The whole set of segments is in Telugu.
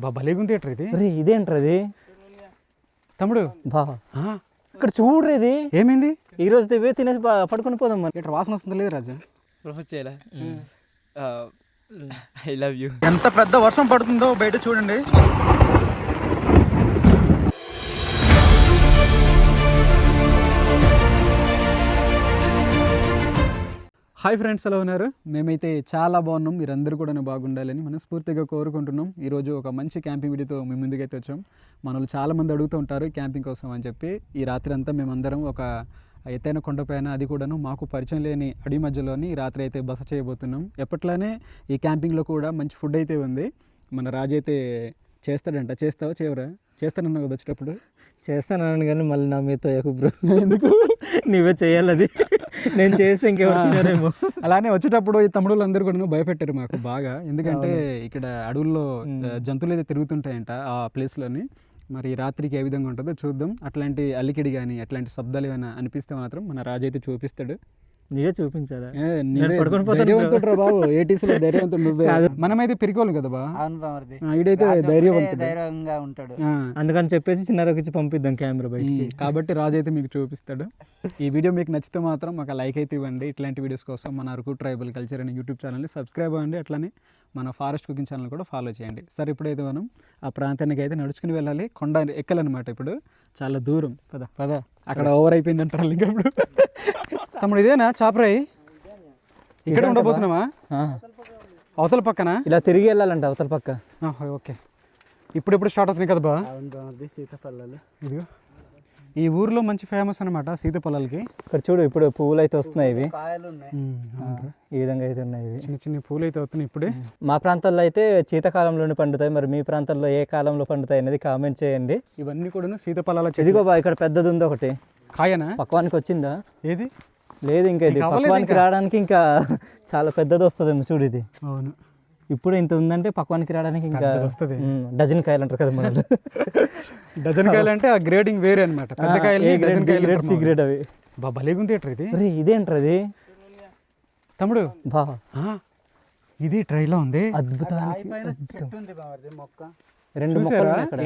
బా ఇది? రే ఇదేంట్రా ఇది? తమ్ముడు. బా. ఆ, ఇక్కడ చూడరు ఇది. ఏమైంది? ఈ రోజు ఇవే తినేసి బా- పడుకొని పోదాం మరి. థియేటర్ వాసన వస్తుంది లేదు Raju? Professor I love you. ఎంత పెద్ద వర్షం పడుతుందో బయట చూడండి. హాయ్ ఫ్రెండ్స్ ఎలా ఉన్నారు? మేమైతే చాలా బాగున్నాం. మీరందరూ కూడా బాగుండాలని మనస్ఫూర్తిగా కోరుకుంటున్నాం. ఈరోజు ఒక మంచి క్యాంపింగ్ వీడియోతో మీ ముందుకైతే వచ్చాం. మనల్ని చాలామంది అడుగుతూ ఉంటారు క్యాంపింగ్ కోసం అని చెప్పి. ఈ రాత్రి అంతా మేమందరం ఒక ఎత్తైన కొండపైన అది కూడాను మాకు పరిచయం లేని అడవి మధ్యలోని రాత్రి అయితే బస చేయబోతున్నాం. ఎప్పట్లానే ఈ క్యాంపింగ్లో కూడా మంచి ఫుడ్ అయితే ఉంది. మన రాజు అయితే చేస్తాడంట. చేస్తావా? చేయవరా? చేస్తానన్నావు కదా వచ్చేటప్పుడు? చేస్తాను కానీ మళ్ళీ నా మీతో ఎక్కువ బ్రో. ఎందుకు? నువ్వే చేయాలి అది. నేను చేస్తే ఇంకెవరు తినరేమో. అలానే వచ్చేటప్పుడు ఈ తమ్ముళ్ళు అందరూ కూడా భయపెట్టారు మాకు బాగా. ఎందుకంటే ఇక్కడ అడవుల్లో జంతువులు అయితే తిరుగుతుంటాయంట ఆ ప్లేస్లోని. మరి ఈ రాత్రికి ఏ విధంగా ఉంటుందో చూద్దాం. అట్లాంటి అలికిడి కానీ అట్లాంటి శబ్దాలు ఏమైనా అనిపిస్తే మాత్రం మన రాజు అయితే చూపిస్తాడు. నీవే చూపించాలా? ధైర్యవంతుడురా బాబు. ఏటీసీలో ధైర్యవంతుడు నువ్వే. మనమైతే పిరికోలు కదా బా? అవును బామర్ది ఆ, ఈడైతే ధైర్యవంతుడు. ధైర్యంగా ఉంటాడు. ఆ, అందుకని చెప్పేసి చిన్నరకు ఇచ్చి పంపిద్దాం కెమెరా బయటికి. కాబట్టి రాజు అయితే మీకు చూపిస్తాడు. ఈ వీడియో మీకు నచ్చితే మాత్రం ఒక లైక్ అయితే ఇవ్వండి. ఇట్లాంటి వీడియోస్ కోసం మన అరకు ట్రైబల్ కల్చర్ అనే యూట్యూబ్ ఛానల్ని సబ్స్క్రైబ్ అవ్వండి. అట్లానే మన ఫారెస్ట్ కుకింగ్ ఛానల్ కూడా ఫాలో చేయండి. సరే ఇప్పుడైతే మనం ఆ ప్రాంతానికి అయితే నడుచుకుని వెళ్ళాలి. కొండ ఎక్కాలన్నమాట ఇప్పుడు. చాలా దూరం. పద పద. అక్కడ ఓవర్ అయిపోయింది అంటారు ఇంకా ఇప్పుడు. తమ్ముడు ఇదేనా? చాపరాయి ఇక్కడ ఉండబోతున్నావా? ఆ, అవతల పక్కన? ఇలా తిరిగి వెళ్ళాలంట అవతల పక్క. ఓకే. ఇప్పుడు ఇప్పుడు స్టార్ట్ అవుతుంది కదా బా? సీతాఫలాలు. ఇదిగో. ఈ ఊర్లో మంచి ఫేమస్ అనమాట సీతపల్లలకి. ఇక్కడ చూడు ఇప్పుడు పువ్వులు అయితే వస్తున్నాయి ఇవి. కాయలు ఉన్నాయి ఆ, ఈ విధంగా అయితే ఉన్నాయి ఇవి. చిన్న చిన్న పూలు అయితే అవుతున్నాయి ఇప్పుడే మా ప్రాంతాల్లో అయితే శీతాకాలంలోనే పండుతాయి. మరి మీ ప్రాంతాల్లో ఏ కాలంలో పండుతాయి అనేది కామెంట్ చేయండి. ఇవన్నీ కూడా సీతఫలాల చెట్టు ఇదిగో బా ఇక్కడ పెద్దది ఉంది ఒకటి. కాయనా? పక్వానికి వచ్చిందా? ఏది? లేదు ఇంకా ఇది. పక్వానికి రావడానికి ఇంకా చాలా పెద్దది వస్తుందేమో చూడు ఇది. అవును. ఇప్పుడు ఇంత ఉందంటే పక్వానికి రావడానికి ఇంకా వస్తది. డజన్ కాయలు అంటారు కదా మన డజన్ కాయలు అంటే ఆ గ్రేడింగ్ వేరే అనమాట పెద్ద కాయలు డజన్ కాయలు గ్రేడ్ సి గ్రేడ్ అవి. బా భలేగా ఉంది థియేటర్ ఇది? అరే ఇదేంట్రా అది తమ్ముడు. బా. ఆ, ఇది ట్రైలో ఉంది. అద్భుతానికి రెండు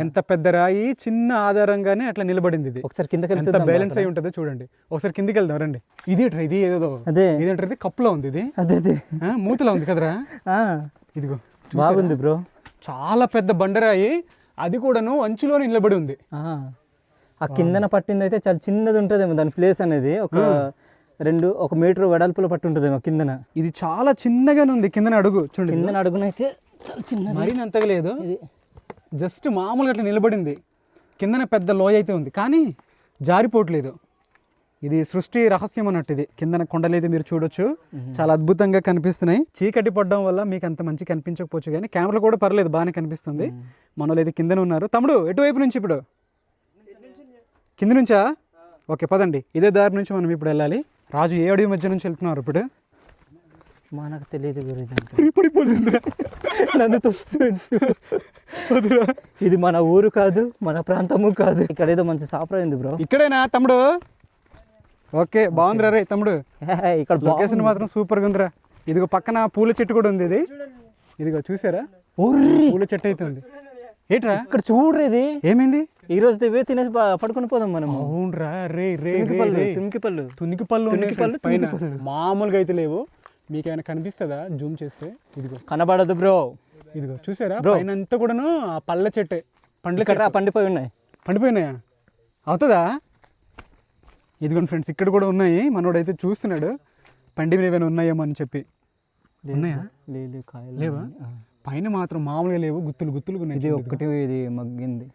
ఎంత పెద్ద రాయి చిన్న ఆధారంగానే అట్లా నిలబడింది ఇది. ఒకసారి కింద కలిసి ఎంత బ్యాలెన్స్ అయి ఉంటుందో చూడండి. ఒకసారి కిందికి వెళ్దాం రండి. ఇది ట్రై ఇది? ఏదో అదే. ఇదేంటారు ఇది? కప్పులో ఉంది ఇది. అదే అదే. ఆ, మూతలో ఉంది కదరా? ఆ, ఇదిగో బాగుంది బ్రో. చాలా పెద్ద బండరాయి. అది కూడాను అంచులో నిలబడి ఉంది. ఆ కిందన పట్టింది అయితే చాలా చిన్నది ఉంటుందేమో దాని ప్లేస్ అనేది. ఒక రెండు ఒక మీటర్ వెడల్పులో పట్టి ఉంటుందేమో కిందన. ఇది చాలా చిన్నగానే ఉంది కిందన అడుగు. చూడండి. కిందన అడుగునైతే చాలా చిన్నది. మరీ అంతగా లేదు. జస్ట్ మామూలుగా అట్లా నిలబడింది. కిందన పెద్ద లోయ అయితే ఉంది. కానీ జారిపోవట్లేదు. ఇది సృష్టి రహస్యం అన్నట్టు ఇది. కిందన కొండలు అయితే మీరు చూడొచ్చు. చాలా అద్భుతంగా కనిపిస్తున్నాయి. చీకటి పడడం వల్ల మీకు అంత మంచి కనిపించకపోవచ్చు కానీ కెమెరా కూడా పర్లేదు బాగానే కనిపిస్తుంది. మనోళ్ళు అయితే కిందన ఉన్నారు. తమ్ముడు ఎటువైపు నుంచి ఇప్పుడు? కింద నుంచా? ఓకే పదండి. ఇదే దారి నుంచి మనం ఇప్పుడు వెళ్ళాలి. రాజు ఏ అడవి మధ్య నుంచి వెళ్తున్నారు ఇప్పుడు? మనకు తెలియదు గురించి. నన్ను. ఇది మన ఊరు కాదు మన ప్రాంతము కాదు. ఇక్కడ ఏదో మంచి సాపరా ఉంది బ్రో. ఇక్కడేనా తమ్ముడు? ఓకే బాగుందిరా రే తమ్ముడు. ఇక్కడ లొకేషన్ మాత్రం సూపర్గా ఉందిరా. ఇదిగో పక్కన పూల చెట్టు కూడా ఉంది ఇది. ఇదిగో చూసారా? పూల చెట్టు అయితే ఉంది. ఏట్రా? ఇక్కడ చూడరు ఇది? ఏమైంది? ఈ రోజు ఇవే తినేసి పడుకొని పోదాం మనము. అవునరా రే రే తునికి పళ్ళు. తునికి పళ్ళు. తునికి పళ్ళు పైన. మామూలుగా అయితే లేవు. మీకు ఏమైనా కనిపిస్తుందా? జూమ్ చేస్తే. ఇదిగో. కనబడదు బ్రో. ఇదిగో చూసారా? పైన అంతా కూడాను ఆ పళ్ళ చెట్టే పండ్ల పండిపోయి ఉన్నాయి. పండిపోయినాయా? అవుతుందా? ఇదిగోండి ఫ్రెండ్స్ ఇక్కడ కూడా ఉన్నాయి. మనోడైతే చూస్తున్నాడు. పండినవి ఏమైనా ఉన్నాయేమో అని చెప్పి. ఉన్నాయా? లేదు లేవా. పైన మాత్రం మామూలుగా లేవు. గుత్తులు గుత్తులు ఉన్నాయి ఇది ఒక్కటి ఇది మగ్గింది.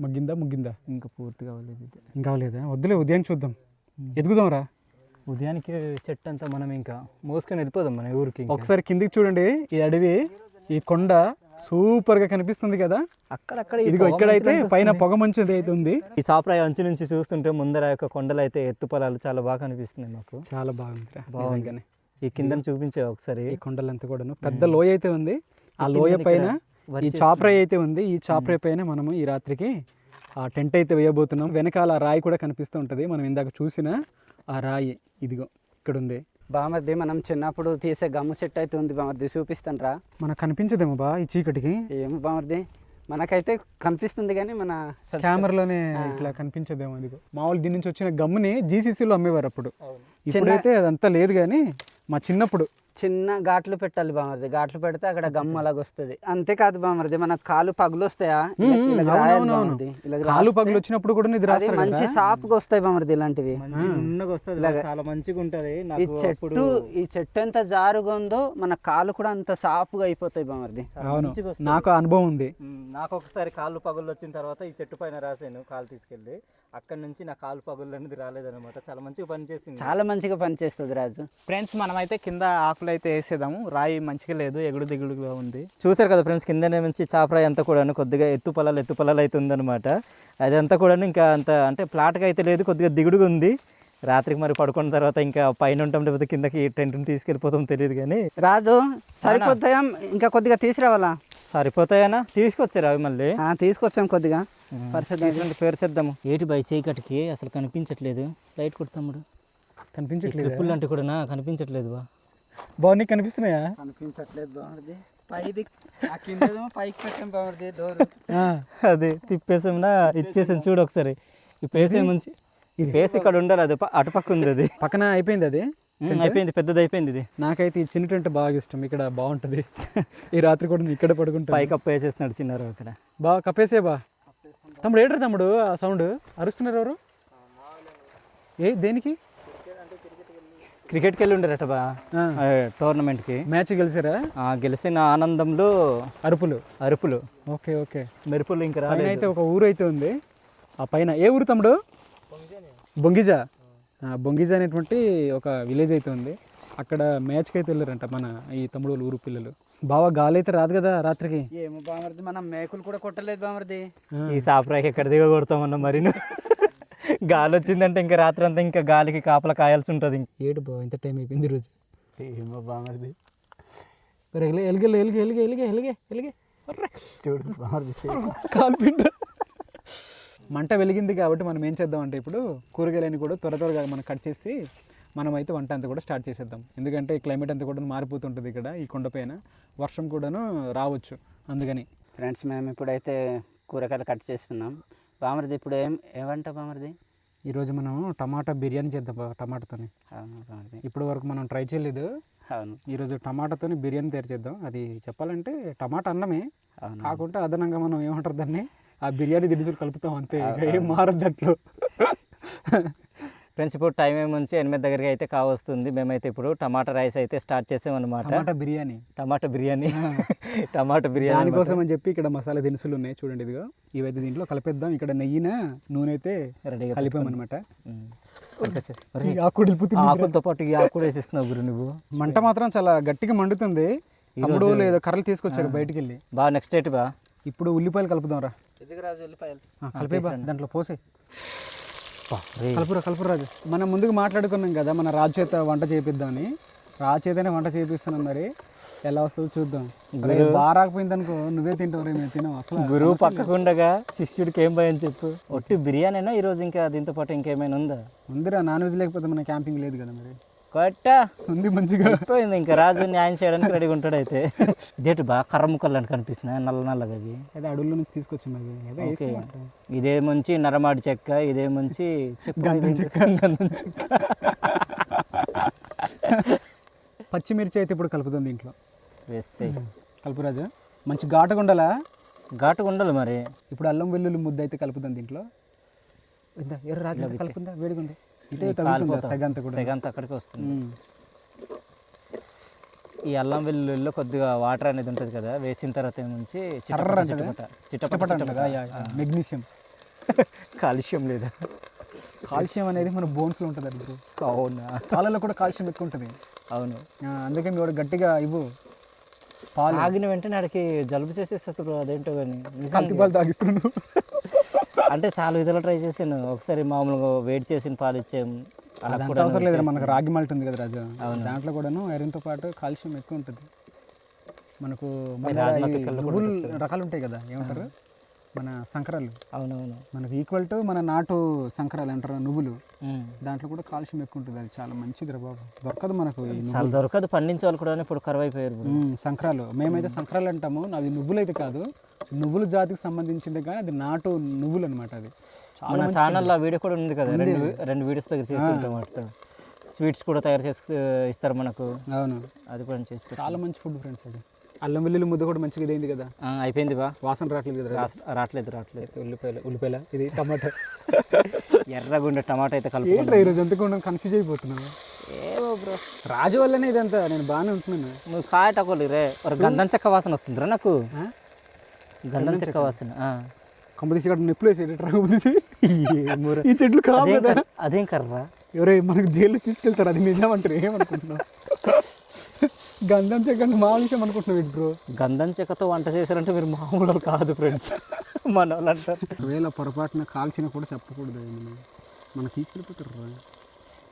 మగ్గిందా? ముగ్గిందా? ఇంకా పూర్తి కావలేదు ఇంకా లేదా వద్దులే ఉదయం చూద్దాం. ఎదుగుదాం రా. ఉదయానికి చెట్టు అంతా మనం ఇంకా మోసుకొని వెళ్ళిపోదాం మన ఊరికి. ఒకసారి కిందికి చూడండి. ఈ అడవి ఈ కొండ సూపర్గా కనిపిస్తుంది కదా. అక్కడక్కడ ఇదిగో ఇక్కడైతే పైన. పొగ మంచు అయితే ఉంది. ఈ సాప్రాయ అంచు నుంచి చూస్తుంటే ముందర యొక్క కొండలు అయితే ఎత్తు పొలాలు చాలా బాగా కనిపిస్తున్నాయి మాకు. చాలా బాగుంది నిజంగానే. ఈ కిందన చూపించే ఒకసారి. ఈ కొండలంతా కూడాను పెద్ద లోయ అయితే ఉంది. ఆ లోయ పైన ఈ చాపరాయి అయితే ఉంది. ఈ చాపరాయి పైన మనము ఈ రాత్రికి ఆ టెంట్ అయితే వేయబోతున్నాం. వెనకాల రాయి కూడా కనిపిస్తూ ఉంటుంది. మనం ఇందాక చూసిన ఆ రాయి ఇదిగో ఇక్కడ ఉంది బామర్ది మనం చిన్నప్పుడు తీసే గమ్ము చెట్టు అయితే ఉంది బామర్ది చూపిస్తాను రా మనకు కనిపించదేమో బా ఈ చీకటికి. ఏమో బామర్ది మనకైతే కనిపిస్తుంది కానీ మన కెమెరాలోనే ఇట్లా కనిపించదేమో అది మామూలు దీని నుంచి వచ్చిన గమ్ముని జీసీసీలో అమ్మేవారు అప్పుడు. ఇప్పుడైతే అదంతా లేదు కానీ మా చిన్నప్పుడు చిన్న ఘాట్లు పెట్టాలి బామర్ది. ఘాట్లు పెడితే అక్కడ గమ్ అలాగ వస్తుంది. అంతేకాదు బామర్ది. మన కాలు పగులు వస్తాయా కాలు పగులు వచ్చినప్పుడు కూడా ఇది మంచి సాపుగా వస్తాయి బామర్ది ఇలాంటివి. చాలా మంచిగా ఉంటది. ఈ నాకు చెట్టు ఈ చెట్టు ఎంత జారుగా ఉందో మన కాలు కూడా అంత సాపుగా అయిపోతాయి బామర్ది. నాకు అనుభవం ఉంది. నాకు ఒకసారి కాళ్ళు పగులు వచ్చిన తర్వాత ఈ చెట్టు పైన రాసాను కాలు తీసుకెళ్ళి. అక్కడి నుంచి నా కాలు పగులు అనేది రాలేదన్నమాట. చాలా మంచిగా పనిచేసింది చాలా మంచిగా పనిచేస్తుంది రాజు. ఫ్రెండ్స్ మనమైతే కింద ఆకులు అయితే వేసేదాము రాయి మంచిగా లేదు ఎగుడు దిగుడుగా ఉంది. చూసారు కదా ఫ్రెండ్స్ కిందనే నుంచి చాపరాయి అంతా కూడాను కొద్దిగా ఎత్తు పొలాలు ఎత్తు పొలాలు అయితే ఉందన్నమాట. అదంతా కూడాను ఇంకా అంత అంటే ప్లాట్గా అయితే లేదు కొద్దిగా దిగుడుగా ఉంది. రాత్రికి మరి పడుకున్న తర్వాత ఇంకా పైన ఉంటాం లేకపోతే కిందకి టెంట్ని తీసుకెళ్ళిపోతాం తెలియదు కానీ. రాజు సరిపోతాయా. ఇంకా కొద్దిగా తీసుకురావాలా? సరిపోతాయనా? తీసుకొచ్చారు అవి మళ్ళీ? ఆ, తీసుకొచ్చాం కొద్దిగా. పరిస్థితి పేరు చేద్దాము ఏటి బై చీకటికి అసలు కనిపించట్లేదు. లైట్ కొడతాముడు కనిపించట్లేదు? ట్రిప్పులు అంటే కూడా కనిపించట్లేదు బా. బాగున్నాయి కనిపిస్తున్నాయా? కనిపించట్లేదు బాగుంది పైది ఆ కింద పైకి పెట్టాం బాగుంది డోర్. ఆ, అదే తిప్పేసామునా? ఇచ్చేసాను చూడు ఒకసారి. ఈ పేస్ ఏముంచి ఈ పేస్ ఇక్కడ ఉండాలి అది ప- అటుపక్క ఉంది అది. పక్కన అయిపోయింది అది. అయిపోయింది పెద్దది అయిపోయింది ఇది. నాకైతే ఈ చిన్న టెంట్ బాగా ఇష్టం ఇక్కడ బాగుంటుంది. ఈ రాత్రి కూడా నేను ఇక్కడ పడుకుంటాను. పైకి అప్పు వేసేస్తున్నాడు చిన్నారు అక్కడ. బాగా కప్పేసే బా. తమ్ముడు ఏంటారు తమ్ముడు? ఆ సౌండ్. అరుస్తున్నారు ఎవరు? ఏ దేనికి? క్రికెట్కి వెళ్ళి ఉండరట బా టోర్నమెంట్కి. మ్యాచ్ గెలిచారా? ఆ, గెలిచిన ఆనందంలో అరుపులు. అరుపులు. Okay okay. మెరుపులు ఇంకా అయితే ఒక ఊరు అయితే ఉంది. ఆ పైన ఏ ఊరు తమ్ముడు? బొంగిజా. బొంగిజా అనేటువంటి ఒక విలేజ్ అయితే ఉంది. అక్కడ మ్యాచ్కి అయితే వెళ్ళారంట మన ఈ తమ్ముడు వాళ్ళ ఊరు పిల్లలు. బాగా గాలి అయితే రాదు కదా రాత్రికి? ఏమో బామర్ది మనం మేకులు కూడా కొట్టలేదు బామర్ది. ఈ సాపరాకి ఎక్కడ దిగ కొడతామన్నా మరి. గాలి వచ్చిందంటే ఇంకా రాత్రి అంతా ఇంకా గాలికి కాపలా కాయాల్సి ఉంటుంది ఏడు బా ఇంత టైం అయిపోయింది ఈరోజు ఏమో బామర్ది. మరి ఎలిగే ఎలిగే ఎలిగే ఎలిగే ఎలిగే ఎలిగే ఎలిగే. చూడు బామర్ది. కాల్పిండ మంట వెలిగింది కాబట్టి మనం ఏం చేద్దాం అంటే ఇప్పుడు కూరగాయలని కూడా త్వర త్వరగా మనం కట్ చేసి మనం అయితే వంట అంతా కూడా స్టార్ట్ చేసేద్దాం. ఎందుకంటే క్లైమేట్ అంతా కూడా మారిపోతుంటుంది ఇక్కడ ఈ కొండపైన వర్షం కూడాను రావచ్చు అందుకని. ఫ్రెండ్స్ మేము ఇప్పుడైతే కూరగాయలు కట్ చేస్తున్నాం. బామర్ది ఇప్పుడు ఏం ఏమంట బామర్ది? ఈరోజు మనం టమాటా బిర్యానీ చేద్దాం టమాటాతోని. ఇప్పటి వరకు మనం ట్రై చేయలేదు. అవును. ఈరోజు టమాటాతోని బిర్యానీ తయారు చేద్దాం. అది చెప్పాలంటే టమాటా అన్నమే. కాకుంటే అదనంగా మనం ఏమంటారు దాన్ని? ఆ బిర్యానీ దినుసులు కలుపుతాం అంతే ఏం అట్లు ఫ్రెండ్స్ ఇప్పుడు టైం ఏముంచి ఎనిమిది దగ్గరికి అయితే కావస్తుంది మేమైతే ఇప్పుడు టమాటా రైస్ అయితే స్టార్ట్ చేసామన్నమాట. టమాటా బిర్యానీ. టమాటా బిర్యానీ. టమాటా బిర్యానీ దానికోసం అని చెప్పి ఇక్కడ మసాలా దినుసులు ఉన్నాయి. చూడండి ఇదిగో. ఇవైతే దీంట్లో కలిపేద్దాం. ఇక్కడ నెయ్యిన నూనె అయితే రెడీగా కలిపామన్నమాట. ఆకులతో పాటు ఈ ఆకు కూడా వేసిస్తున్నావు గురు నువ్వు. మంట మాత్రం చాలా గట్టిగా మండుతుంది. తమ్ముడు లేదో కర్రలు తీసుకొచ్చారు బయటికి వెళ్ళి. బాగా నెక్స్ట్ డేట్ బా. ఇప్పుడు ఉల్లిపాయలు కలుపుదాం రా రాజు ఉల్లిపాయలు? కలిపే దాంట్లో పోసే. కలుపురా కలుపురా రాజు. మనం ముందుకు మాట్లాడుకున్నాం కదా మన రాజు చేత వంట చేపిద్దామని. రాజు చేతనే వంట చేపిస్తున్నాం మరి. ఎలా వస్తుందో చూద్దాం. బాగా రాకపోయింది అనుకో నువ్వే తింటావు రే మేము తినాం అసలు. గురువు పక్కకుండగా శిష్యుడికి ఏం భయం చెప్పు. ఒట్టి బిర్యానీనా? ఈరోజు ఇంకా దీంతో పాటు ఇంకేమైనా ఉందా? ఉందిరా నాన్ వెజ్ లేకపోతే మన క్యాంపింగ్ లేదు కదా మరి. కొట్ట. ఉంది మంచిగా. అయిపోయింది ఇంకా రాజు న్యాయం చేయడానికి రెడీగా ఉంటాడు అయితే. ఇదేంటి బా కర్ర ముక్కలు అంటే కనిపిస్తున్నాయి నల్ల నల్లగా అవి. అదే నుంచి అది ఏదో ఓకే. వేసామంట. ఇదే మంచి నరమాడి చెక్క ఇదే మంచి చెక్క. పచ్చిమిర్చి అయితే ఇప్పుడు కలుపుతుంది దీంట్లో. వేసేయ్ కలుపురాజు మంచి ఘాటుగా ఉండాలా? ఘాటుగా ఉండాలి మరి. ఇప్పుడు అల్లం వెల్లుల్లి ముద్ద అయితే కలుపుతుంది దీంట్లో. ఎర్ర రాజు కలుపుందా? వేడిగా ఉంది సెగంత అక్కడికి వస్తుంది. ఈ అల్లం వెల్లుల్లిలో కొద్దిగా వాటర్ అనేది ఉంటుంది కదా వేసిన తర్వాత చిట్టపట యా. మెగ్నీషియం కాలుష్యం లేదా? కాల్షియం అనేది మన బోన్స్లో ఉంటుంది అది. అవునా? పాలలో కూడా కాల్షియం ఎక్కువ ఉంటుంది. అవును. అందుకే మీ వాడు గట్టిగా ఇవ్వు. పాలు. తాగిన వెంటనే ఆడికి జలుబు చేసేస్తుంది బ్రో అదేంటో కానీ కల్తీ పాలు తాగిస్తున్నాడు అంటే చాలా విధాలు ట్రై చేశాను. ఒకసారి మామూలుగా వెయిట్ చేసిన పాలు ఇచ్చాము అవసరం లేదు మనకు రాగి మాల్ట్ ఉంది కదా రాజు. దాంట్లో కూడాను ఐరన్తో పాటు కాల్షియం ఎక్కువ ఉంటుంది. మనకు రకాలు ఉంటాయి కదా ఏమంటారు? మన సంకరాలు. అవునవును. మనకు ఈక్వల్ టు మన నాటు సంకరాలు అంటారు నువ్వులు. దాంట్లో కూడా కాల్షియం ఎక్కువ ఉంటుంది అది చాలా మంచిది రా బాబు. దొరకదు మనకు చాలా దొరకదు పండించే వాళ్ళు కూడా ఇప్పుడు కరువు అయిపోయారు బ్రో ఉమ్, సంకరాలు. మేమైతే సంకరాలు అంటాము అది నువ్వులు అయితే కాదు నువ్వుల జాతికి సంబంధించింది కానీ అది నాటు నువ్వులు అనమాట అది. మన ఛానల్లో వీడియో కూడా ఉంది కదా రెండు రెండు వీడియోస్ దగ్గర చేసి ఉంటాం స్వీట్స్ కూడా తయారు చేసి ఇస్తారు మనకు. అవును. అది కూడా చేసి. చాలా మంచి ఫుడ్ ఫ్రెండ్స్ అది. అల్లం వెల్లుల్లి ముద్ద కూడా మంచిగా ఇదైంది కదా. అయిపోయింది బా. వాసన రావట్లేదు కదా రావట్లేదు రావట్లేదు. ఉల్లిపాయలు ఉల్లిపాయల ఇది టమాటా. ఎర్రగుండె టమాటా అయితే కలుపు ఏంట్రా ఈరోజు ఎంతకుండా కన్ఫ్యూజ్ అయిపోతున్నాను ఏవో బ్రో. రాజు వల్లనే ఇదంతా నేను బాగానే ఉంటున్నాను. నువ్వు కాయటకోలు రే. ఒక గంధం చెక్క వాసన వస్తుందిరా నాకు? గంధం చెక్క వాసన ఆ. కంపదీసి ఇక్కడ నిప్పులు వేసి కంపదీసి ఈ చెట్లు కదా. అదేం కర్రా? ఎవరే మనకు జైలు తీసుకెళ్తారు అది నిజం అంటారు ఏమనుకుంటున్నావు? గంధం చెక్కండి మా విషయం అనుకుంటున్నావు బ్రో గంధం చెక్కతో వంట చేశారంటే మీరు మామూలు కాదు ఫ్రెండ్స్ మన వాళ్ళు అంటారు. ఒకవేళ పొరపాటున కాల్చినా కూడా చెప్పకూడదు మనం. తీసుకెళ్ళిపోతారు రా.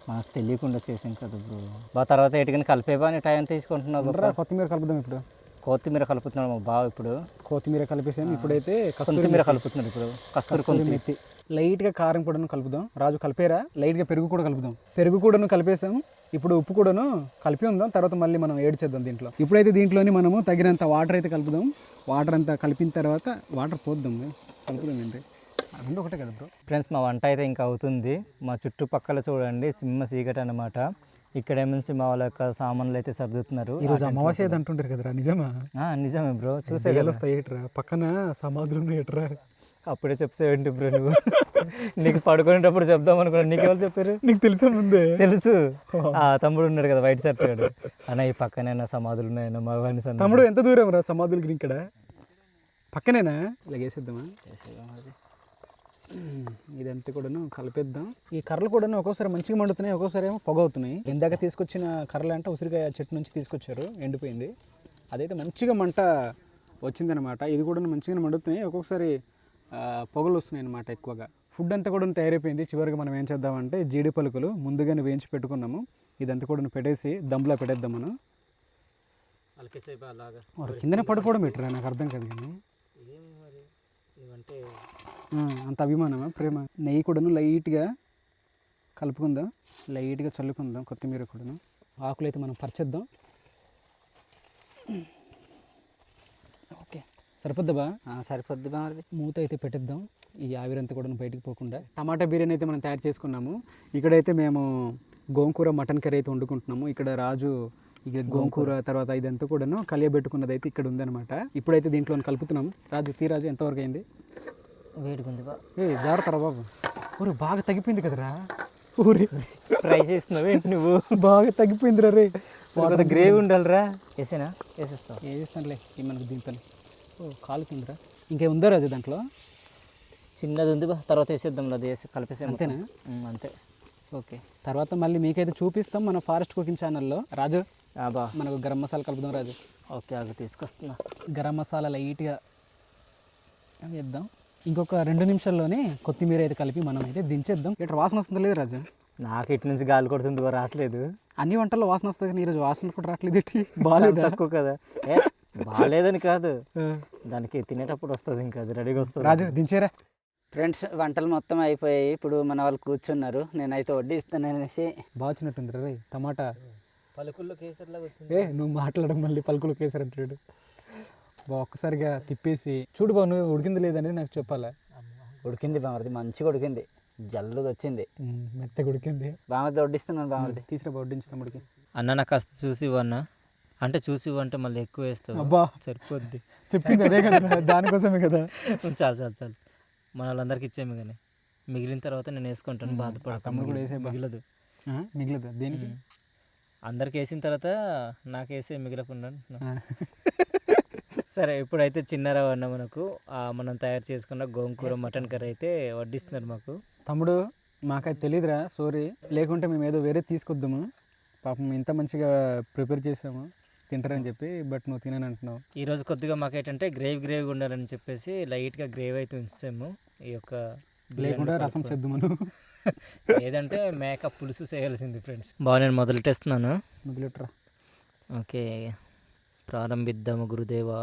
మనకు తెలియకుండా చేసాం కదా బ్రో బా తర్వాత ఎటుకని కలిపేవా అని టైం తీసుకుంటున్నావు కొత్తిమీర కలుపుదాం ఇప్పుడు. కొత్తిమీర కలుపుతున్నాడు మా బావ ఇప్పుడు. కొత్తిమీర కలిపేసాం ఇప్పుడైతే కొత్తిమీర కలుపుతున్నాడు ఇప్పుడు. కస్తూరి మెత్తి లైట్గా కారం కూడాను కలుపుదాం. రాజు కలిపేరా? లైట్గా పెరుగు కూడా కలుపుదాం. పెరుగు కూడాను కలిపేసాం ఇప్పుడు ఉప్పు కూడాను కలిపి ఉందాం తర్వాత మళ్ళీ మనం ఏడ్చేద్దాం దీంట్లో. ఇప్పుడైతే దీంట్లోని మనము తగినంత వాటర్ అయితే కలుపుదాం. వాటర్ అంతా కలిపిన తర్వాత వాటర్ పోద్దాం. కలుపుదాం ఏంటి? రెండు ఒకటే కదా బ్రో ఫ్రెండ్స్ మా వంట అయితే ఇంకా అవుతుంది. మా చుట్టుపక్కల చూడండి సింహ సీకటి అనమాట ఇక్కడ నుంచి మా వాళ్ళ యొక్క సామాన్లు అయితే సర్దుతున్నారు. ఈరోజు అమావాస్య అది అంటుంటారు కదరా నిజమా? నిజమే బ్రో చూసే వస్తాయి ఏట్రా? పక్కన సమాధులు ఏట్రా? అప్పుడే చెప్తావేంటి బ్రో నువ్వు. నీకు పడుకునేటప్పుడు చెప్దాం అనుకున్నా. నీకెవరు చెప్పారు? నీకు తెలుసా ముందే? తెలుసు. ఆ తమ్ముడు ఉన్నాడు కదా వైట్ షర్ట్ గాడు అన్న ఈ పక్కనే సమాధులు ఉన్నాయన్న మగవాణి సన్న తమ్ముడు ఎంత దూరం రా సమాధులకి ఇక్కడ పక్కనేనా? ఇలా వేసేద్దామా ఉమ్, ఇదంతా కూడాను కలిపేద్దాం. ఈ కర్రలు కూడాను ఒక్కోసారి మంచిగా మండుతున్నాయి ఒక్కోసారి ఏమో పొగ అవుతున్నాయి. ఇందాక తీసుకొచ్చిన కర్రలు అంటే ఉసిరికాయ చెట్టు నుంచి తీసుకొచ్చారు ఎండిపోయింది. అదైతే మంచిగా మంట వచ్చిందనమాట. ఇది కూడా మంచిగా మండుతున్నాయి. ఒక్కొక్కసారి పొగలు వస్తున్నాయి అనమాట ఎక్కువగా. ఫుడ్ అంతా కూడా తయారైపోయింది. చివరిగా మనం ఏం చేద్దామంటే జీడి పలుకులు ముందుగానే వేయించి పెట్టుకున్నాము. ఇదంతా కూడా పెట్టేసి దమ్లో పెట్టేద్దాం మనం. కిందనే పడిపోవడం పెట్టరా నాకు అర్థం కాదు కానీ. అంత అభిమానమా? ప్రేమ? నెయ్యి కూడాను లైట్గా కలుపుకుందాం. లైట్గా చల్లుకుందాం కొత్తిమీర కూడాను. ఆకులు అయితే మనం పరిచేద్దాం. ఓకే. సరిపోద్దా సరిపోద్ది బామర్ది మూత అయితే పెట్టేద్దాం. ఈ ఆవిరంతా కూడా బయటికి పోకుండా. టమాటా బిర్యానీ అయితే మనం తయారు చేసుకున్నాము. ఇక్కడైతే మేము గోంకూర మటన్ కర్రీ అయితే వండుకుంటున్నాము. ఇక్కడ రాజు ఇక గోంకూర తర్వాత ఇదంతా కూడాను కలియబెట్టుకున్నది అయితే ఇక్కడ ఉందన్నమాట. ఇప్పుడైతే దీంట్లో కలుపుతున్నాం రాజు తీ రాజు ఎంతవరకు అయింది? వేడిగుంది బా. ఏ జాగ్రత్త బాబు. ఊరు బాగా తగ్గిపోయింది కదరా. ఊరి. ట్రై చేస్తున్నావు ఏంటి నువ్వు? బాగా తగ్గిపోయిందిరా రే. గ్రేవీ ఉండాలిరా. వేసేనా? వేసేస్తావు ఈ మనకు దీంతో కాలుతుందిరా ఇంకే ఉందా రాజు దాంట్లో? చిన్నది ఉంది బా తర్వాత వేసేద్దాం అది వేసి కలిపేసాం అంతేనా? అంతే. ఓకే. తర్వాత మళ్ళీ మీకైతే చూపిస్తాం మన ఫారెస్ట్ కుకింగ్ ఛానల్లో. రాజు బా. మనకు గరం మసాలా కలుపుదాం రాజు. ఓకే అది తీసుకొస్తున్నా. గరం మసాలా లైట్గా వేద్దాం ఇంకొక రెండు నిమిషాల్లోనే కొత్తిమీర అయితే కలిపి మనం అయితే దించేద్దాం. ఇక్కడ వాసన వస్తుంది లేదు రాజు? నాకు ఇటు నుంచి గాలి కొడుతుంది బా రావట్లేదు. అన్ని వంటల్లో వాసన వస్తుంది కానీ ఈరోజు వాసన కూడా రావట్లేదు బాగాలేదా తక్కువ కదా. బాగాలేదని కాదు. దానికి తినేటప్పుడు వస్తుంది ఇంకా అది రెడీగా వస్తుంది. రాజు దించేరా. ఫ్రెండ్స్ వంటలు మొత్తం అయిపోయాయి. ఇప్పుడు మన వాళ్ళు కూర్చున్నారు. నేనైతే వడ్డిస్తాను అనేసి. బాగా వచ్చినట్టుంది రే టమాటా. పలుకుల్లో కేసరిలాగా వచ్చింది. ఏ నువ్వు మాట్లాడడం మళ్ళీ పలుకులు కేసారంటాడు బా ఒక్కసారిగా తిప్పేసి. చూడు బా నువ్వు ఉడికింది లేదనేది నాకు చెప్పాలా? ఉడికింది బామర్ది మంచిగా ఉడికింది. జల్లుగా వచ్చింది. మెత్తగా ఉడికింది. బామర్ది వడ్డిస్తున్నాను బామర్ది. తీసిన బా వడ్డించు తమ్ముడికి అన్న నాకు కాస్త చూసి ఇవ్వన్నా అంటే చూసి ఇవ్వంటే మళ్ళీ ఎక్కువ వేస్తావు. అబ్బా. సరిపోద్ది. చెప్పింది అదే కదా దానికోసమే కదా. చాలు చాలు చాలు. మన వాళ్ళందరికి ఇచ్చేమి కానీ. మిగిలిన తర్వాత నేను వేసుకుంటాను బాధపడ తమ్ముడు కూడా వేసే. మిగలదు. మిగలదు. దేనికి. అందరికి వేసిన తర్వాత నాకు వేసే మిగలకుండా. సరే ఇప్పుడైతే చిన్నరావు అన్న మనకు మనం తయారు చేసుకున్న గోంగూర మటన్ కర్రీ అయితే వడ్డిస్తున్నారు మాకు. తమ్ముడు మాకైతే తెలియదురా సారీ లేకుంటే మేము ఏదో వేరే తీసుకొద్దాము. పాపం ఇంత మంచిగా ప్రిపేర్ చేసాము. తింటారని చెప్పి బట్ నువ్వు తినని అంటున్నావు. ఈరోజు కొద్దిగా మాకు ఏంటంటే గ్రేవీ గ్రేవీ ఉండాలని చెప్పేసి లైట్గా గ్రేవీ అయితే ఉంచాము ఈ యొక్క లేకుండా రసం చేద్దామను ఏదంటే మేక పులుసు చేయాల్సింది ఫ్రెండ్స్. బాగా నేను మొదలెట్టేస్తున్నాను మొదలెట్టరా. ఓకే ప్రారంభిద్దాము గురుదేవా.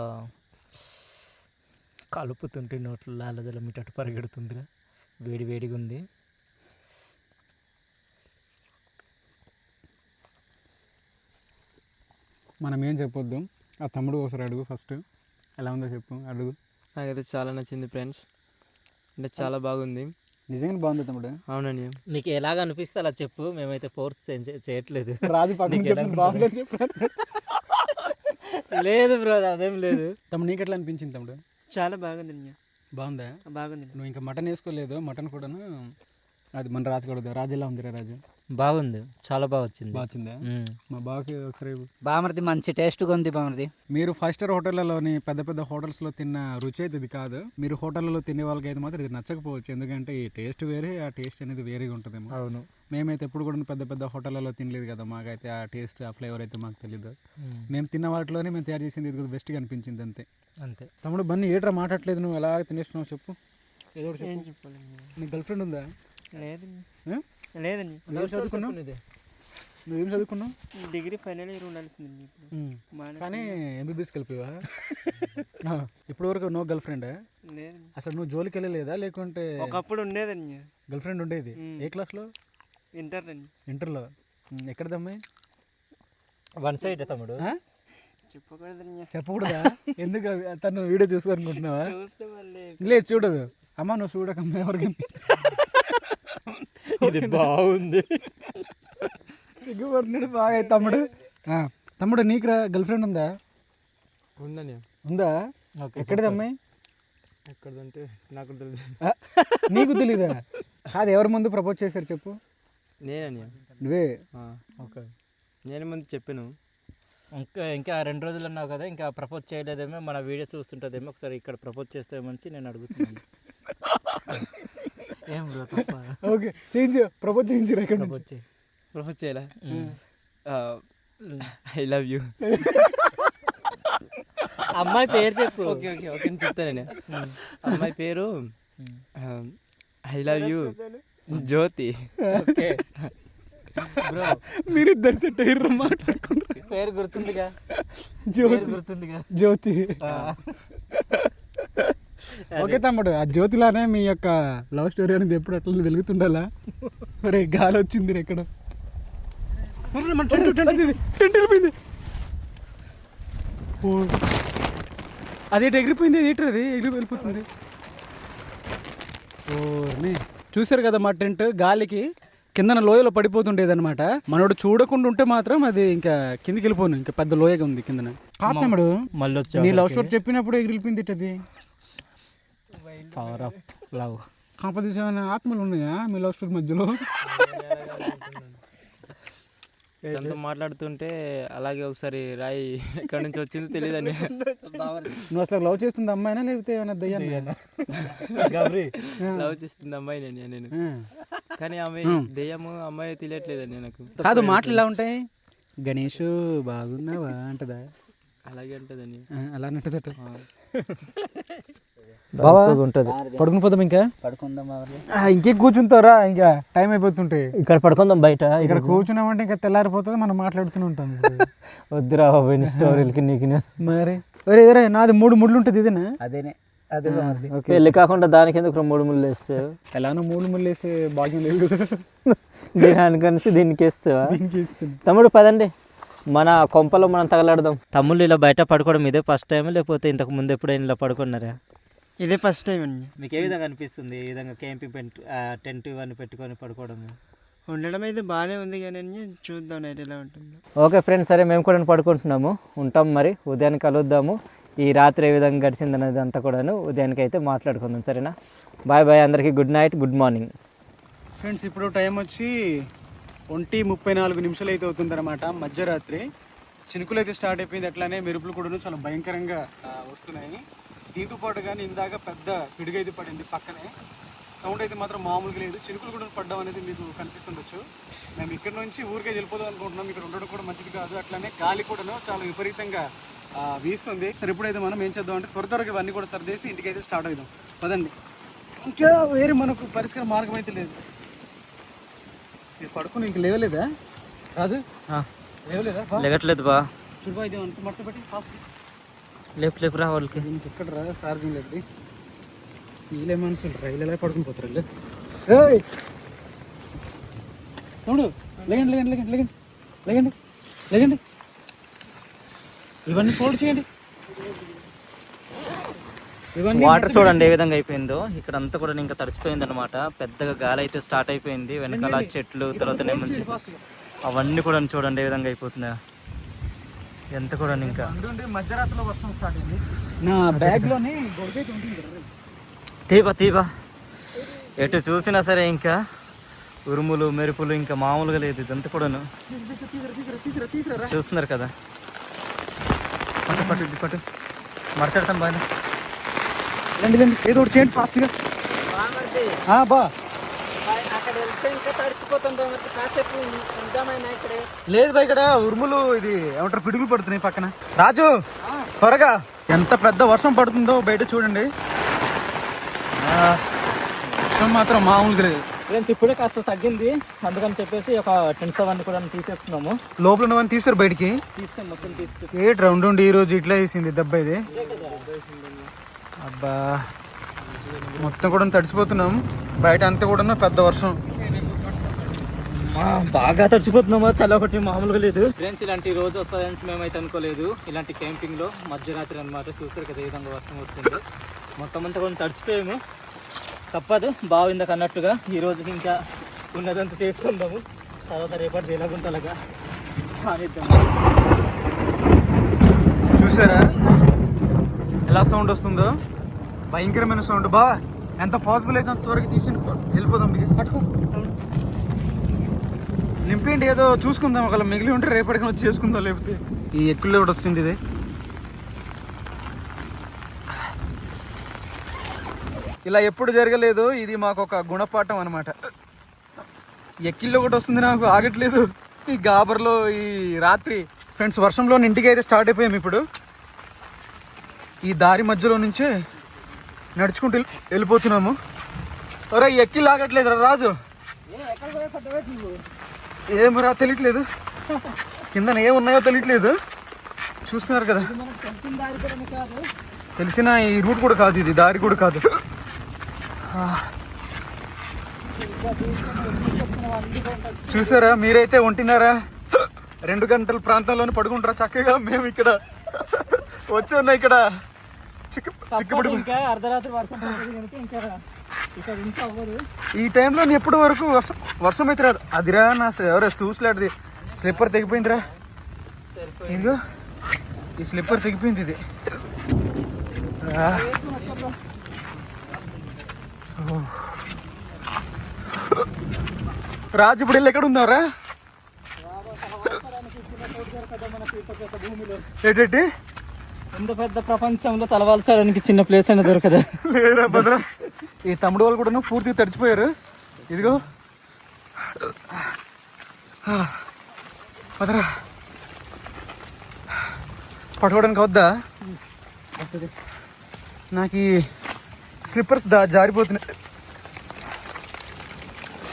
కలుపుతుంటే నోట్లో లాలజల మిటట్టు పరిగెడుతుందిరా. వేడి వేడిగా ఉంది. మనం ఏం చెప్పొద్దు. ఆ తమ్ముడు ఒకసారి అడుగు ఫస్ట్. ఎలా ఉందో చెప్పు అడుగు. నాకైతే చాలా నచ్చింది ఫ్రెండ్స్. అంటే చాలా బాగుంది. నిజంగా బాగుంది తమ్ముడు. అవునండి. నీకు ఎలాగ అనిపిస్తే అలా చెప్పు మేమైతే ఫోర్స్ చేయట్లేదు. రాజు లేదు బ్రో అదేం లేదు. తమ్ముడు నీకు ఎట్లా అనిపించింది తమ్ముడు? చాలా బాగుంది. బాగుందా? బాగుంది. నువ్వు ఇంకా మటన్ వేసుకోలేదు మటన్ కూడాను? అది మన రాజు కూడా రాజు ఎలా ఉందిరా రాజు? బాగుంది. చాలా బాగా వచ్చింది. బాగా వచ్చిందా మ్మ్. మా బావకి ఒకసారి. బామర్ది మంచి టేస్ట్గా ఉంది బామర్ది. మీరు ఫైవ్ స్టార్ హోటళ్ళలోని పెద్ద పెద్ద హోటల్స్లో తిన్న రుచి అయితే ఇది కాదు. మీరు హోటళ్ళలో తినే వాళ్ళకి అయితే మాత్రం ఇది నచ్చకపోవచ్చు. ఎందుకంటే ఈ టేస్ట్ వేరే ఆ టేస్ట్ అనేది వేరేగా ఉంటుందేమో. అవును. మేమైతే ఎప్పుడు కూడా పెద్ద పెద్ద హోటళ్ళలో తినలేదు కదా మాకైతే ఆ టేస్ట్ ఆ ఫ్లేవర్ అయితే మాకు తెలియదు మ్మ్. తిన్న వాటిలోనే మేము తయారు చేసింది ఇది బెస్ట్గా అనిపించింది అంతే. అంతే. తమ్ముడు బన్నీ ఏట్రా మాట్లాడలేదు నువ్వు? ఎలా తినేస్తున్నావు చెప్పు? ఏదో చెప్పు. చెప్పాలి. నీ గర్ల్ ఫ్రెండ్ ఉందా? లేదండి. ఆ? లేదండి. నువ్వేం చదువుకున్నావు? నువ్వేం చదువుకున్నావు? డిగ్రీ ఫైనల్ ఇయర్ ఉండాల్సింది ఇప్పుడు కానీ ఎంబీబీఎస్కి వెళ్ళిపోయావా ఇప్పటి వరకు నో గర్ల్ ఫ్రెండ్ అసలు నువ్వు జోలికి వెళ్ళలేదా? లేకుంటే ఒకప్పుడు ఉండేదండి. గర్ల్ ఫ్రెండ్ ఉండేది. ఏ క్లాస్లో? ఇంటర్ అండి. ఇంటర్లో. ఎక్కడదమ్మాయి వన్ సైడ్ తమ్ముడు? చెప్పకూడదండి. చెప్పకూడదా? ఎందుకు అవి- తను వీడియో చూసుకోవాలనుకుంటున్నావా? లేదు చూడదు. అమ్మ నువ్వు చూడకమ్మా ఎవరికి ఇది బాగుంది. సిగ్గుపడుతున్నాడు బాగా తమ్ముడు. ఆ, తమ్ముడు నీకు రా గర్ల్ ఫ్రెండ్ ఉందా? ఉందని. ఉందా? ఓకే ఎక్కడిది అమ్మాయి? ఎక్కడంటే నాకు తెలియదు నీకు తెలీదా? కాదు ఎవరి ముందు ప్రపోజ్ చేశారు చెప్పు. నేనని. నువ్వే? ఓకే. నేను ముందు చెప్పాను. ఇంకా ఇంకా రెండు రోజులు ఉన్నావు కదా ఇంకా ప్రపోజ్ చేయలేదేమో మన వీడియో చూస్తుంటుందేమో ఒకసారి ఇక్కడ ప్రపోజ్ చేస్తే మంచి నేను అడుగుతున్నాను. ఏం బ్రో తప్ప? ఓకే చేంజ్ ప్రపోజ్ ఎక్కడ నుంచి? ప్రపోజ్ చేయి. ప్రపోజ్ చేయాలా? ఐ లవ్ యూ అమ్మాయి పేరు చెప్పు. ఓకే ఓకే ఓకే నేను చెప్తానండి అమ్మాయి పేరు I love you Jyothi. Okay. Bro. మీరిద్దరు సెట్ అయ్యారు మాట్లాడుకుంటారు పేరు గుర్తుందిగా. జ్యోతి. పేరు గుర్తుందిగా. జ్యోతి. ఆ. ఓకే తమ్ముడు ఆ జ్యోతిలానే మీ యొక్క లవ్ స్టోరీ అనేది ఎప్పుడు అట్లా వెలుగుతుండాలా? ఒరే గాలి వచ్చింది ఎక్కడ టెంట్ వెళ్ళిపోయింది. అదేంటి ఎగిరిపోయింది ఏంటి అది ఎగిరి వెళ్ళిపోతుంది. ఓర్ని. చూశారు కదా మా టెంట్ గాలికి కిందన లోయలో పడిపోతుండేది అనమాట మనోడు చూడకుండా ఉంటే మాత్రం అది ఇంకా కిందికి వెళ్ళిపోను ఇంకా పెద్ద లోయగా ఉంది కిందన. కాదు తమ్ముడు మళ్ళీ వచ్చా నీ లవ్ స్టోరీ చెప్పినప్పుడు ఎగిరిపోయింది అది. పవర్ ఆఫ్ లవ్ కాకపోతే ఏమైనా ఆత్మలు ఉన్నాయా? మీ లవ్ స్టోరీ మధ్యలో? తనతో మాట్లాడుతుంటే అలాగే ఒకసారి రాయి ఎక్కడి నుంచి వచ్చిందో తెలియదండి నువ్వు అసలు లవ్ చేస్తుంది అమ్మాయినా లేకపోతే ఏమైనా దయ్యాన్ని గబ్రి లవ్ చేస్తుంది అమ్మాయి నేను నేను. కానీ ఆమె దెయ్యము అమ్మాయి తెలియట్లేదండి నాకు. కాదు మాటలు ఎలా ఉంటాయి? గణేష్ బాగున్నావా? అంటదా? అలాగే ఉంటుందండి బావా ఉంటుంది. పడుకుని పోదాం ఇంకా? పడుకుందాం ఇంకేం కూర్చుంటారా ఇంకా టైం అయిపోతుంటే. ఇక్కడ పడుకుందాం బయట ఇక్కడ కూర్చున్నామంటే ఇంకా తెల్లారిపోతుంది మనం మాట్లాడుతూనే ఉంటాం వద్దురా బాబు స్టోరీలకి నీకు మరి? ఒరే ఎదురే నాది మూడు ముళ్ళు ఉంటుంది ఇదేనా? అదేనే అదే పెళ్ళి కాకుండా దానికి ఎందుకు మూడు ముళ్ళు వేస్తావు? ఎలానో మూడు ముళ్ళు వేసే భాగ్యం లేదు దీని అనుకనిసి దీనికి వేస్తావా. తమ్ముడు పదండి. మన కొంపలో మనం తగలడదాం. తమ్ముళ్ళు ఇలా బయట పడుకోవడం ఇదే ఫస్ట్ టైం లేకపోతే ఇంతకు ముందు ఎప్పుడైనా ఇలా పడుకున్నారా? ఇదే ఫస్ట్ టైం అండి. మీకు ఏ విధంగా అనిపిస్తుంది? ఈ విధంగా క్యాంపింగ్ పెంట్ టెంట్ ఇవన్నీ పెట్టుకొని పడుకోవడం? ఉండడం అయితే బాగానే ఉంది కానీ చూద్దాం నైట్ ఎలా ఉంటుందో. ఓకే ఫ్రెండ్స్ సరే మేము కూడా పడుకుంటున్నాము. ఉంటాం మరి ఉదయాన్ని కలుద్దాము. ఈ రాత్రి ఏ విధంగా గడిచింది అనేది అంతా కూడాను ఉదయానికి అయితే మాట్లాడుకుందాం సరేనా? బాయ్ బాయ్ అందరికీ good night good morning. Friends ఇప్పుడు టైం వచ్చి ఒంటి ముప్పై నాలుగు నిమిషాలు అయితే అవుతుందన్నమాట. మధ్యరాత్రి. చినుకులు అయితే స్టార్ట్ అయిపోయింది. అట్లానే మెరుపులు కూడా చాలా భయంకరంగా వస్తున్నాయి. దీంతో పాటు కానీ ఇందాక పెద్ద పిడుగు అయితే పడింది పక్కనే. సౌండ్ అయితే మాత్రం మామూలుగా లేదు. చినుకులు కూడా పడ్డం అనేది మీకు కనిపిస్తుండొచ్చు. మేము ఇక్కడ నుంచి ఊరికే వెళ్ళిపోదాం అనుకుంటున్నాం. ఇక్కడ ఉండడం కూడా మంచిది కాదు. అట్లానే గాలి కూడాను చాలా విపరీతంగా వీస్తుంది. సరే ఇప్పుడైతే మనం ఏం చేద్దాం అంటే త్వర త్వరగా ఇవన్నీ కూడా సరిదేసి ఇంటికి అయితే స్టార్ట్ అవుదాం పదండి. ఇంకా వేరే మనకు పరిష్కార మార్గం అయితే లేదు. పడుకుని ఇంక లేవలేదా? రాజు? లేవలేదా? బా. లెగట్లేదు బా చూడు బా ఇది అంత మట్ట పెట్టి ఫాస్ట్ లేపు లేపు రా వాళ్ళకి. దీనికి ఎక్కడ రా? ఛార్జింగ్ లేదు వీళ్ళే మనుషులు రైలు ఎలా పడుకుని పోతారు తమ్ముడు లేకండి లేకండి లేకండి లేకండి లేకండి లేకండి ఇవన్నీ ఫోల్డ్ చేయండి. వాటర్ చూడండి ఏ విధంగా అయిపోయిందో. ఇక్కడ అంతా కూడా ఇంకా తడిసిపోయింది అనమాట పెద్దగా గాలి అయితే స్టార్ట్ అయిపోయింది. వెనకాల చెట్లు తర్వాత నెమ్మది అవన్నీ కూడా చూడండి ఏ విధంగా అయిపోతుందా. ఎంత కూడా ఇంకా. మధ్యరాత్రిలో వర్షం స్టార్ట్ అయింది. నా బ్యాగ్లోనే గొడవైతే ఉంటుంది కదా. తీప తీప. ఎటు చూసినా సరే ఇంకా ఉరుములు మెరుపులు ఇంకా మామూలుగా లేదు ఇదంతా కూడాను. చూస్తున్నారు కదా. పట్టు పట్టు ఇది పట్టు. మడతడతాం బాగా. రండి రండి. ఏదో ఒకటి చేయండి ఫాస్ట్గా బా. లేదు బా ఇక్కడ ఉరుములు ఇది ఏమంటారు పిడుగులు పడుతున్నాయి పక్కన. రాజు త్వరగా. ఎంత పెద్ద వర్షం పడుతుందో బయట చూడండి. వర్షం మాత్రం మామూలుగా లేదు. ఫ్రెండ్స్ ఇప్పుడే కాస్త తగ్గింది. అందుకని చెప్పేసి ఒక టెన్స్ అవన్నీ కూడా తీసేస్తున్నాము. లోపల ఉన్నవన్నీ తీసారు బయటికి. తీస్తే మొత్తం తీసి ఏట్ రౌండ్ ఉండి ఈ రోజు ఇట్లా వేసింది దెబ్బ ఇది? అబ్బా. మొత్తం కూడా తడిసిపోతున్నాం. బయట అంతా కూడా పెద్ద వర్షం. మా బాగా తడిచిపోతున్నామా చల్ల ఒకటి మామూలుగా లేదు. ఫ్రెండ్స్ ఇలాంటి రోజు వస్తుందని మేమైతే అనుకోలేదు. ఇలాంటి క్యాంపింగ్లో మధ్యరాత్రి అన్నమాట. చూస్తారు కదా ఏ విధంగా వర్షం వస్తుంది. మొత్తం అంతా కూడా తడిచిపోయాము తప్పదు బాగుందకు అన్నట్టుగా ఈ రోజుకి ఇంకా ఉన్నదంతా చేసుకుందాము. తర్వాత రేపటి కానిద్దాం చూసారా? ఎలా సౌండ్ వస్తుందో? భయంకరమైన సౌండ్ బా ఎంత పాసిబుల్ అయితే అంత త్వరగా తీసి వెళ్ళిపోదాం పట్టుకో. నింపేయండి ఏదో చూసుకుందాం. ఒకవేళ మిగిలి ఉంటే రేపటికి వచ్చి చేసుకుందాం లేకపోతే. ఈ ఎక్కుల్లో కూడా వస్తుంది ఇది. ఇలా ఎప్పుడు జరగలేదు ఇది మాకు ఒక గుణపాఠం అనమాట ఎక్కిల్లో ఒకటి వస్తుంది నాకు ఆగట్లేదు. ఈ గాబర్లో ఈ రాత్రి. ఫ్రెండ్స్ వర్షంలో ఇంటికి అయితే స్టార్ట్ అయిపోయాం ఇప్పుడు. ఈ దారి మధ్యలో నుంచే నడుచుకుంటూ వెళ్ళి- వెళ్ళిపోతున్నాము ఒరే ఎక్కి లాగట్లేదు రా రాజు. ఏమరా తెలియట్లేదు. కింద ఏమున్నాయో తెలియట్లేదు. చూస్తున్నారు కదా. తెలిసిన ఈ రూట్ కూడా కాదు ఇది దారి కూడా కాదు. చూసారా మీరైతే ఒంటినారా? రెండు గంటల ప్రాంతంలోనే పడుకుంటారా? చక్కగా మేము ఇక్కడ వచ్చి ఉన్నాయి ఇక్కడ. చిక్కుపడి ఇంకా అర్ధరాత్రి వర్షం పడుతుంది కనుక ఇంకా ఇక్కడ ఇంకా అవ్వదు. ఈ టైంలో ఎప్పటి వరకు వర్షం వర్షం అయితే రాదు. అదిరా నా ఎవరో చూసలేడు స్లిప్పర్ తెగిపోయిందిరా. ఇదిగో ఈ స్లిప్పర్ తెగిపోయింది ఇది. రాజు ఇప్పుడు వెళ్ళి ఎక్కడ ఉందారా ఏంటంటే ఇంత పెద్ద ప్రపంచంలో తలవాల్చడానికి చిన్న ప్లేస్ అనేది దొరకదా? లేరా భద్ర? ఈ తమ్ముడు వాళ్ళు కూడా పూర్తిగా తడిచిపోయారు. ఇదిగో. ఆ, భద్ర. పట్టుకోవడానికి వద్దా? నాకు ఈ స్లిప్పర్స్ దా జారిపోతున్నాయి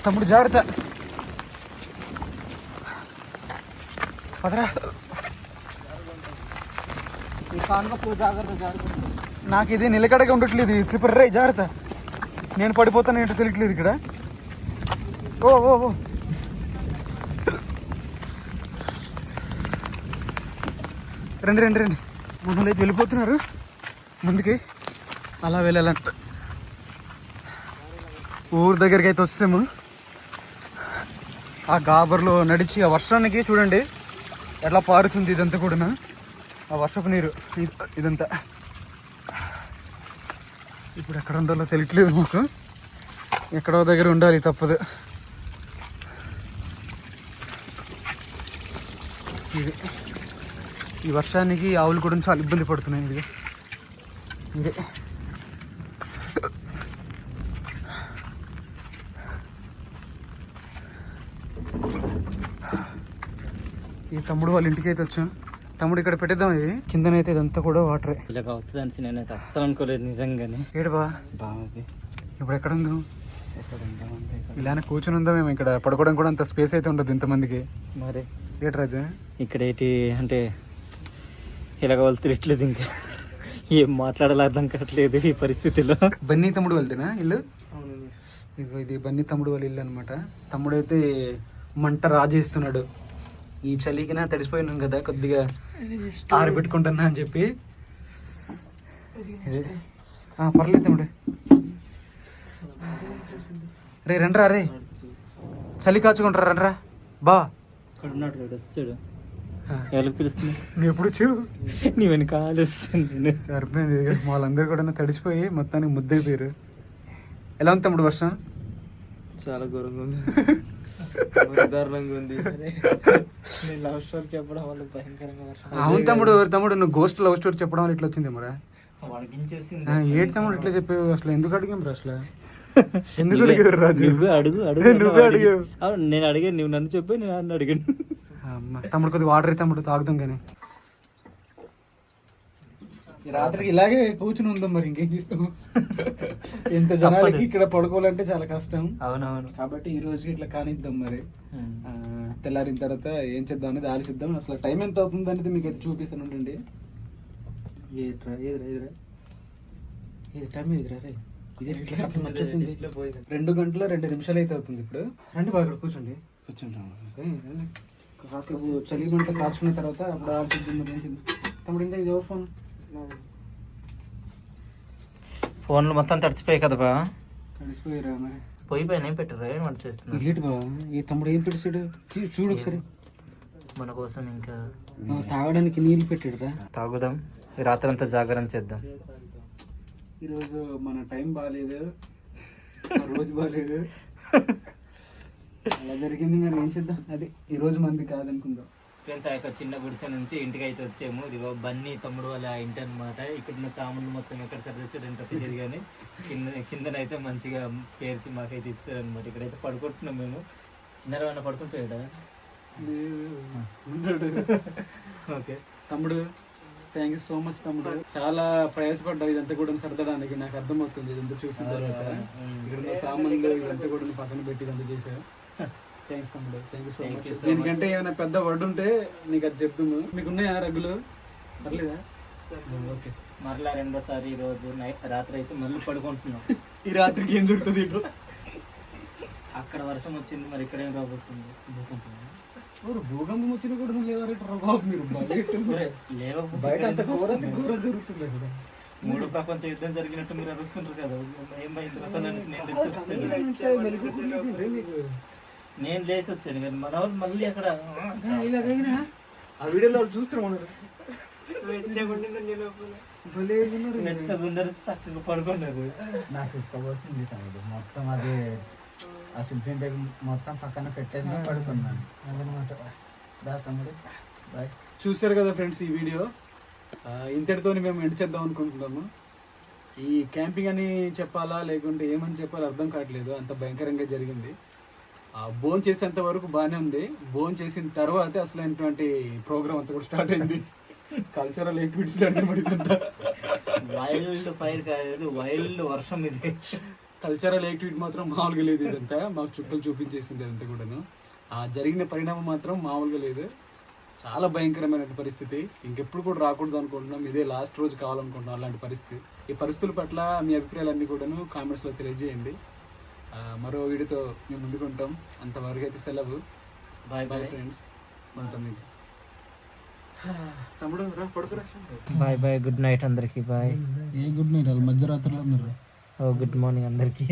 తమ్ముడు జాగ్రత్త. భద్రా ఈ సాంగపూర్ జాగ్రత్త జాగ్రత్త నాకు ఇది నిలకడగా ఉండట్లేదు స్లిపర్ రే జాగ్రత్త. నేను పడిపోతాను ఏంటో తెలియట్లేదు ఇక్కడ. ఓ ఓ ఓ. రండి రండి రండి. మనల్ని అయితే వెళ్ళిపోతున్నారు. ముందుకి అలా వెళ్ళాలంట ఊరు దగ్గరికి అయితే వచ్చాము ఆ గాబర్లో నడిచి ఆ వర్షానికి చూడండి. ఎట్లా పారుతుంది ఇదంతా కూడా ఆ వర్షపు నీరు. ఇదంతా. ఇప్పుడు ఎక్కడ ఉండాలో తెలియట్లేదు మాకు. ఎక్కడో దగ్గర ఉండాలి తప్పదు. ఇది. ఈ వర్షానికి ఆవులు కూడా చాలా ఇబ్బంది పడుతున్నాయి ఇది ఇదే. ఈ తమ్ముడు వాళ్ళ ఇంటికి అయితే వచ్చాం తమ్ముడు ఇక్కడ పెట్టేద్దాం ఇది. కిందనైతే ఇదంతా కూడా వాటరే. ఇలాగ అవుతుందని నేనైతే అస్సలు అనుకోలేదు నిజంగానే. ఏడుబా బాగుంది. ఇప్పుడు ఎక్కడ ఉందాం? ఇలానే కూర్చొని ఉందా మేము ఇక్కడ. పడుకోవడం కూడా అంత స్పేస్ అయితే ఉండదు ఇంతమందికి. మరి? ఏటి రాజు? ఇక్కడ ఏంటి అంటే ఇలాగ వాళ్ళు తిరగట్లేదు ఇంకా. ఏం మాట్లాడాలో అర్థం కావట్లేదు ఈ పరిస్థితిలో. బన్నీ తమ్ముడు వెళ్తేనా ఇల్లు? ఇది బన్నీ తమ్ముడు వాళ్ళ ఇల్లు అనమాట తమ్ముడు అయితే మంట రాజేస్తున్నాడు. ఈ చలికినా తడిసిపోయినాం కదా కొద్దిగా ఆరబెట్టుకుంటున్నా అని చెప్పి. ఇది. ఆ, పర్లేదు తమ్ముడు. రే రండ్రా రే. చలి కాచుకుంటారా రండ్రా? బా. ఎప్పుడు చూ. నీ వెనకాల వస్తుంది సరిపోయింది వాళ్ళందరూ కూడా తడిసిపోయి మొత్తానికి ముద్దైపోయారు ఎలా ఉంది తమ్ముడు వర్షం? చాలా ఘోరంగా ఉంది. దారుణంగా ఉంది? లవ్ స్టోరీ చెప్పడం వల్ల భయంకరంగా వర్షం అవును తమ్ముడు తమ్ముడు? నువ్వు గోస్ట్ లవ్ స్టోరీ చెప్పడం వల్ల ఇట్లా వచ్చింది మరా ఏంటి తమ్ముడు ఇట్లా చెప్పావు? అసలు ఎందుకు అడిగాం అసలు? ఎందుకు అడిగారు రాజు నువ్వే అడుగు అడుగు నువ్వే అడిగావు. నేను అడిగాను నువ్వు నన్ను చెప్పి నేను నన్ను అడిగాను. అమ్మ, తమ్ముడు కొద్దిగా వాటర్ తమ్ముడు తాగుదాం కానీ రాత్రికి ఇలాగే కూర్చుని ఉందాం మరి ఇంకేం చేస్తాం? ఇంత జనాలకి ఇక్కడ పడుకోవాలంటే చాలా కష్టం. అవునవును. కాబట్టి ఈ రోజుకి ఇట్లా కానిద్దాం మరి. తెల్లారిన తర్వాత ఏం చేద్దాం అనేది ఆలోచిద్దాం. అసలు టైం ఎంత అవుతుంది అనేది మీకు అయితే చూపిస్తాను ఉండండి. ఏదిరా ఏదిరా ఏదిరా? ఏది టైం ఏదిరా రే. రెండు గంటల రెండు నిమిషాలు అయితే అవుతుంది ఇప్పుడు. రండి బాగా కూర్చోండి. కూర్చుంటాం రండి, రండి. కాసేపు చలి మంట కాచుకున్న తర్వాత అప్పుడు ఆలోచిద్దాం మరి ఏం చేద్దాం? తమ్ముడు ఇంకా ఇది ఎవరు ఫోన్? ఫోన్లు మొత్తం తడిసిపోయాయి కదా బా. తడిసిపోయారా మరి. పోయి పైన ఏం పెట్టారు ఏం వంట చేస్తున్నారు ఈ తమ్ముడు ఏం పెట్టాడు చూడు ఒకసారి. మన కోసం ఇంకా తాగడానికి నీళ్ళు పెట్టాడురా తాగుదాం. రాత్రి అంతా జాగరణ చేద్దాం. ఈరోజు మన టైం బాగాలేదు రోజు బాగాలేదు అలా జరిగింది మరి ఏం చేద్దాం? అది ఈ రోజు మంది కాదనుకుందాం. ఫ్రెండ్స్ ఆ యొక్క చిన్న గుడిసె నుంచి ఇంటికి అయితే వచ్చాము. ఇదిగో బన్నీ తమ్ముడు వాళ్ళ ఇంటి అనమాట ఇక్కడ ఉన్న సామాన్లు మొత్తం ఎక్కడ సర్దించాడంటే తెలియదు కానీ కింద కిందనైతే మంచిగా పేర్చి మాకైతే ఇస్తారనమాట ఇక్కడైతే పడుకుంటున్నాం మేము. చిన్నగా ఏమన్నా పడుకుంటాడా? ఓకే. తమ్ముడు థ్యాంక్ యూ సో మచ్ తమ్ముడు. చాలా ప్రయాసపడ్డావు ఇదంతా కూడా సర్దడానికి. నాకు అర్థమవుతుంది ఇదంతా చూసిన తర్వాత. ఇక్కడ సామాన్లు ఇదంతా కూడా పక్కన పెట్టి ఇదంతా చేశావు. థ్యాంక్స్ తమ్ముడు thank you so Thank much you so దీనికంటే ఏమైనా పెద్ద వర్డ్ ఉంటే నీకు అది చెప్తాము మీకు ఉన్నాయా రగ్గులు పర్లేదా ఓకే మరలా రెండోసారి ఈ రోజు నైట్ రాత్రి అయితే మళ్ళీ పడుకుంటున్నాం ఈ రాత్రికి ఏం దొరుకుతుంది ఇటు అక్కడ వర్షం వచ్చింది మరి ఇక్కడ ఏం రాబోతుంది. ఊరు భూకంపం వచ్చినా కూడా లేవారు బాబు మీరు బయట ఒరే, లేవ బయట అంత ఘోర ఘోర జరుగుతుంది అక్కడ మూడు ప్రపంచ యుద్ధం జరిగినట్టు మీరు అరుస్తుంటారు కదా ఏం భయం అసలు నేను. అంటే మెలుగు రే. నేను లేచి వచ్చాను కానీ మన వాళ్ళు మళ్ళీ అక్కడ ఆ, వీడియోలో వాళ్ళు ఈయన. మెచ్చగుందరు చక్కగా పడుకున్నారు. నాకు ఉక్కబోతుంది తమ్ముడు మొత్తం అది ఆ సిల్ఫిన్ బ్యాగ్ మొత్తం పక్కన పెట్టేసి పడుకున్నాను. అదనమాట. దా తమ్ముడు. బాయ్ చూశారు కదా ఫ్రెండ్స్ ఈ వీడియో? ఇంతటితో మేము ఎండ్ చేద్దాం అనుకుంటున్నాము. ఈ క్యాంపింగ్ అని చెప్పాలా లేకుంటే ఏమని చెప్పాలో అర్థం కావట్లేదు. అంత భయంకరంగా జరిగింది. బోన్ చేసేంత వరకు బాగానే ఉంది. బోన్ చేసిన తర్వాత అసలైనటువంటి ప్రోగ్రామ్ అంతా కూడా స్టార్ట్ అయింది. కల్చరల్ యాక్టివిటీస్ వైల్డ్ ఫైర్ కాదు వైల్డ్ వర్షం ఇది. కల్చరల్ యాక్టివిటీ మాత్రం మామూలుగా లేదు ఇదంతా. మాకు చుక్కలు చూపించేసింది అదంతా కూడాను. ఆ జరిగిన పరిణామం మాత్రం మామూలుగా లేదు. చాలా భయంకరమైన పరిస్థితి. ఇంకెప్పుడు కూడా రాకూడదు అనుకుంటున్నాం. ఇదే లాస్ట్ రోజు కావాలనుకుంటున్నాం అలాంటి పరిస్థితి. ఈ పరిస్థితుల పట్ల మీ అభిప్రాయాలన్నీ కూడాను కామెంట్స్లో తెలియజేయండి. మరో వీడియోతో మేము ముందుకుంటాం అంతవరకు అయితే సెలవు. Bye bye bye. ఫ్రెండ్స్. ఉంటాం మీకు తమ్ముడు రా పడుకురా. బాయ్ బాయ్ గుడ్ నైట్ అందరికి బాయ్. ఏ గుడ్ నైట్? వాళ్ళు మధ్యరాత్రిలో ఉన్నారు ఓ గుడ్ మార్నింగ్ అందరికి.